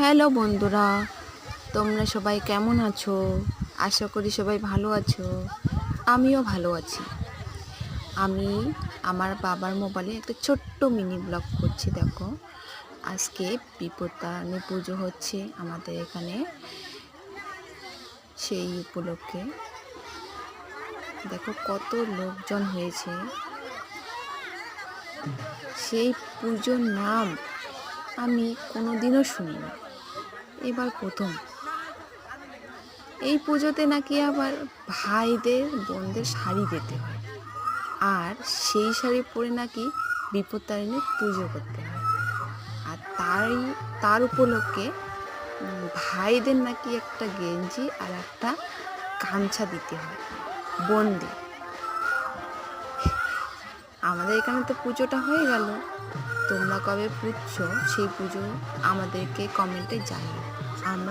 Hello বন্ধুরা, তোমরা সবাই কেমন আছো? আশা করি সবাই ভালো আছো। আমিও ভালো আছি। আমি আমার বাবার মোবাইলে একটা ছোট্ট মিনি ব্লগ করছি, দেখো। আজকে বিপত্তারানী পুজো হচ্ছে আমাদের এখানে, সেই উপলক্ষে। দেখো কত লোকজন হয়েছে। সেই পুজোর নাম আমি কোনোদিনও শুনিনি। এবার প্রথম। এই পুজোতে নাকি আবার ভাইদের, বোনদের শাড়ি দিতে হয়। আর সেই শাড়ি পরে নাকি বিপত্তারিণীর পুজো করতে হয়। আর তাই তার উপলক্ষে ভাইদের নাকি একটা গেঞ্জি আর একটা গামছা দিতে হয় বন্দি আমাদের এখানে তো পুজোটা হয়ে গেল। তোমরা কবে পুজছো সেই পুজো আমাদেরকে কমেন্টে জানিও। আমরা